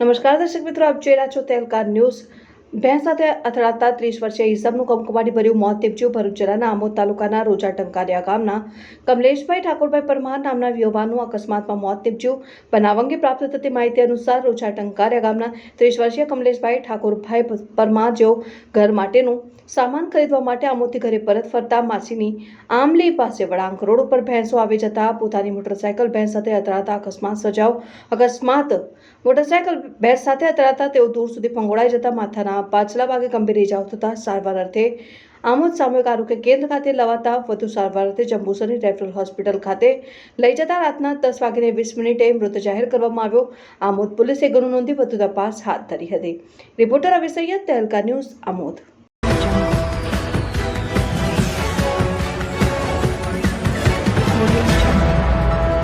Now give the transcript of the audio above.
નમસ્કાર દર્શક મિત્રો આપ જોઈ રહ્યા છો તેલકાર ન્યૂઝ. ભેંસ સાથે અથડાતા ત્રીસ વર્ષીય ઈસમનું કમકમાટી ભર્યું મોત નીપજ્યું. ભરૂચ જિલ્લાના આમોદ તાલુકાના રોજા ટંકારિયા ગામના કમલેશભાઈ ઠાકોરભાઈ પરમાર નામના યુવાનનું અકસ્માતમાં મોત નીપજ્યું. બનાવ અંગે પ્રાપ્ત થતી માહિતી અનુસાર રોજા ટંકારિયા ગામના ત્રીસ વર્ષીય કમલેશભાઈ ઠાકોરભાઈ પરમાર જેઓ ઘર માટેનું સામાન ખરીદવા માટે આમોદથી ઘરે પરત ફરતા માછીની આમલી પાસે વળાંક રોડ ઉપર ભેંસો આવી જતા પોતાની મોટરસાયકલ ભેંસ સાથે અથડાતા અકસ્માત સર્જાવ અકસ્માત મોટરસાયકલ ભેંસ સાથે અથડાતા તેઓ દૂર સુધી ફંગોળાઈ જતા માથાના પાછલા ભાગે ગંભીર ઇજાઓ થતા સારવાર અર્થે આમોદ સામૂહિક આરોગ્ય કેન્દ્ર ખાતે લવાતા વધુ સારવાર અર્થે જંબુસરની રેફરલ હોસ્પિટલ ખાતે લઈ જતા રાતના દસ વાગીને વીસ મિનિટે મૃત જાહેર કરવામાં આવ્યો. આમોદ પોલીસે ગુનો નોંધી વધુ તપાસ હાથ ધરી હતી. Reporter Syed, Tehelka news Amod.